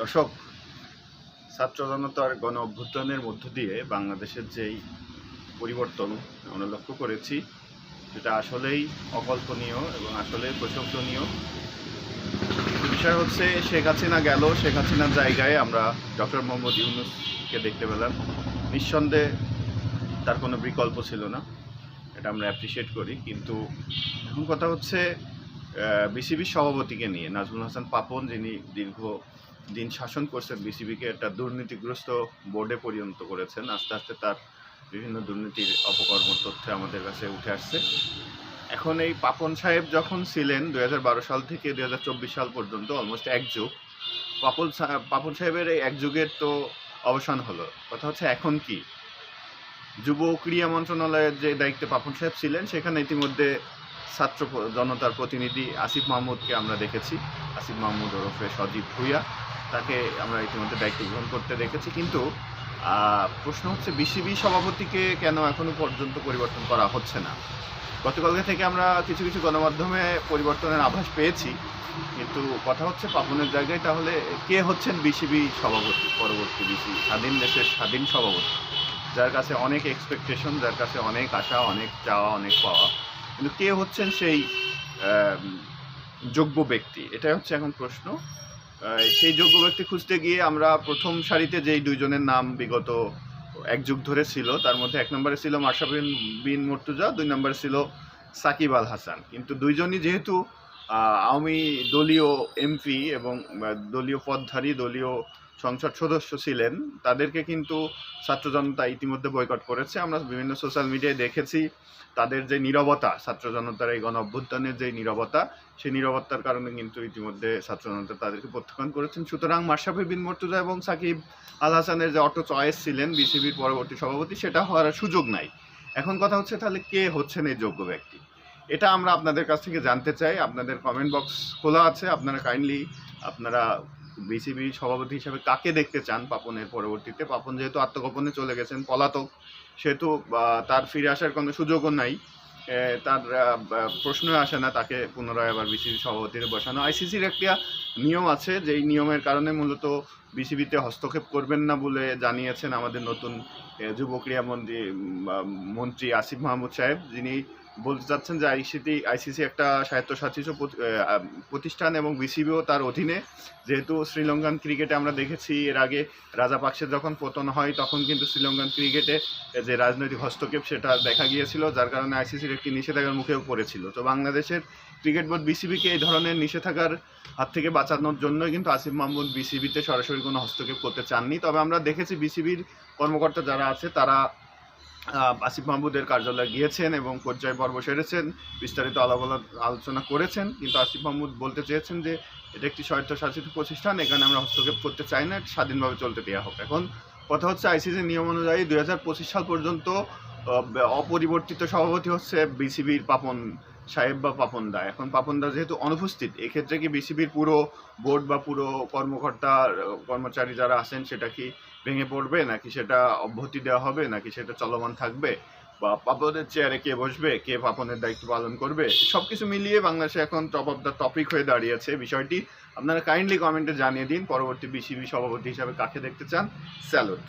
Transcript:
দর্শক, ছাত্র জনতার গণ অভ্যুত্থানের মধ্য দিয়ে বাংলাদেশের যেই পরিবর্তন, আমরা লক্ষ্য করেছি, সেটা আসলেই অকল্পনীয় এবং আসলে প্রশংসনীয়। বিষয় হচ্ছে, শেখ হাসিনা গেল, শেখ হাসিনার জায়গায় আমরা ডক্টর মোহাম্মদ ইউনুসকে দেখতে পেলাম। নিঃসন্দেহে তার কোনো বিকল্প ছিল না, এটা আমরা অ্যাপ্রিসিয়েট করি। কিন্তু এখন কথা হচ্ছে বিসিবির সভাপতিকে নিয়ে, নাজমুল হাসান পাপন যিনি দীর্ঘ দিন শাসন করছেন বিসিবিকে একটা দুর্নীতিগ্রস্ত বোর্ডে পরিণত করেছেন। আস্তে আস্তে তার বিভিন্ন দুর্নীতির অপকর্ম তথ্য আমাদের কাছে উঠে আসছে। এখন এই পাপন সাহেব যখন ছিলেন দু হাজার বারো সাল থেকে দু হাজার চব্বিশ সাল পর্যন্ত অলমোস্ট এক যুগ, পাপন পাপন সাহেবের এই এক যুগের তো অবসান হলো। কথা হচ্ছে এখন কি? যুব ক্রীড়া মন্ত্রণালয়ের যে দায়িত্বে পাপন সাহেব ছিলেন, সেখানে ইতিমধ্যে ছাত্র জনতার প্রতিনিধি আসিফ মাহমুদকে আমরা দেখেছি। আসিফ মাহমুদ ওরফে সজীব ভুইয়া। তাকে আমরা ইতিমধ্যে দায়িত্ব গ্রহণ করতে দেখেছি। কিন্তু প্রশ্ন হচ্ছে বিসিবি সভাপতিকে কেন এখনও পর্যন্ত পরিবর্তন করা হচ্ছে না? গতকালকে থেকে আমরা কিছু কিছু গণমাধ্যমে পরিবর্তনের আভাস পেয়েছি। কিন্তু কথা হচ্ছে পাপনের জায়গায়, তাহলে কে হচ্ছেন বিসিবি সভাপতি, পরবর্তী বিসি স্বাধীন দেশের স্বাধীন সভাপতি? যার কাছে অনেক এক্সপেকটেশন যার কাছে অনেক আশা, অনেক চাওয়া, অনেক পাওয়া। কিন্তু কে হচ্ছেন সেই যোগ্য ব্যক্তি? এটাই হচ্ছে এখন প্রশ্ন। সেই যোগ্য ব্যক্তি খুঁজতে গিয়ে আমরা প্রথম সারিতে যেই দুইজনের নাম বিগত এক যুগ ধরে ছিল, তার মধ্যে এক নম্বরে ছিল মার্শা বিন বিন মর্তুজা, দুই নম্বরে ছিল সাকিব আল হাসান। কিন্তু দুইজনই যেহেতু আওয়ামী দলীয় এমপি এবং দলীয় পদধারী, দলীয় সংসদ সদস্য ছিলেন। তাদেরকে কিন্তু ছাত্র জনতা ইতিমধ্যে বয়কট করেছে। আমরা বিভিন্ন সোশ্যাল মিডিয়ায় দেখেছি তাদের যে নীরবতা, ছাত্র জনতার এই গণ অভ্যুত্থানের যে নীরবতা, সেই নীরবতার কারণে কিন্তু ইতিমধ্যে ছাত্র জনতা তাদেরকে প্রত্যাখ্যান করেছেন। সুতরাং মাশরাফি বিন মর্তুজা এবং সাকিব আল হাসানের যে অটো চয়েস ছিলেন বিসিবির পরবর্তী সভাপতি, সেটা হওয়ার সুযোগ নাই। এখন কথা হচ্ছে তাহলে কে হচ্ছেন এই যোগ্য ব্যক্তি? এটা আমরা আপনাদের কাছ থেকে জানতে চাই। আপনাদের কমেন্ট বক্স খোলা আছে। আপনারা কাইন্ডলি আপনারা বিসিবি সভাপতি হিসেবে কাকে দেখতে চান পাপনের পরবর্তীতে? পাপন যেহেতু আত্মগোপনে চলে গেছেন, পলাতক, সেহেতু তার ফিরে আসার কোনো সুযোগও নাই। তার প্রশ্নই আসে না তাকে পুনরায় আবার বিসিবি সভাপতিতে বসানো। আইসিসির একটা নিয়ম আছে, যেই নিয়মের কারণে মূলত বিসিবিতে হস্তক্ষেপ করবেন না বলে জানিয়েছেন আমাদের নতুন যুব ক্রীড়া মন্ত্রী মন্ত্রী আসিফ মাহমুদ সাহেব। যিনি বলতে চাচ্ছেন যে আইসিটি আইসিসি একটা স্বায়ত্তশাসিত প্রতি- প্রতিষ্ঠান এবং বিসিবিও তার অধীনে। যেহেতু শ্রীলঙ্কান ক্রিকেটে আমরা দেখেছি এর আগে রাজাপাকসের যখন পতন হয়, তখন কিন্তু শ্রীলঙ্কান ক্রিকেটে যে রাজনৈতিক হস্তক্ষেপ সেটা দেখা গিয়েছিল, যার কারণে আইসিসির একটি নিষেধাজ্ঞার মুখেও পড়েছিল। তো বাংলাদেশের ক্রিকেট বোর্ড বিসিবিকে এই ধরনের নিষেধাজ্ঞার হাত থেকে বাঁচানোর জন্যই কিন্তু আসিফ মাহমুদ বিসিবিতে সরাসরি কোনো হস্তক্ষেপ করতে চাননি। তবে আমরা দেখেছি বিসিবির কর্মকর্তা যারা আছে, তারা আসিফ মাহমুদের কার্যালয়ে গিয়েছেন এবং পর্যায় পর্ব সেরেছেন, বিস্তারিত আলাপ আলোচনা করেছেন, কিন্তু আসিফ মাহমুদ বলতে চেয়েছেন যে এটা একটি স্বায়ত্তশাসিত প্রতিষ্ঠান, এখানে আমরা হস্তক্ষেপ করতে চাই না স্বাধীনভাবে চলতে দেওয়া হোক এখন কথা হচ্ছে আইসিসির নিয়ম অনুযায়ী দুই হাজার পঁচিশ সাল পর্যন্ত অপরিবর্তিত সভাপতি হচ্ছে বিসিবির পাপন সাহেব বা পাপন দা এখন পাপন দা যেহেতু অনুপস্থিত, এক্ষেত্রে কি বিসিবির পুরো বোর্ড বা পুরো কর্মকর্তা, কর্মচারী যারা আছেন, সেটা কি ভেঙে পড়বে? নাকি সেটা অব্যাহতি দেওয়া হবে? নাকি সেটা চলমান থাকবে? বা পাপনের চেয়ারে কে বসবে? কে পাপনের দায়িত্ব পালন করবে? সব কিছু মিলিয়ে বাংলাদেশে এখন টপ অফ দ্য টপিক হয়ে দাঁড়িয়েছে বিষয়টি। আপনারা কাইন্ডলি কমেন্টে জানিয়ে দিন। পরবর্তী বিসিবি সভাপতি হিসাবে কাকে দেখতে চান? স্যালুট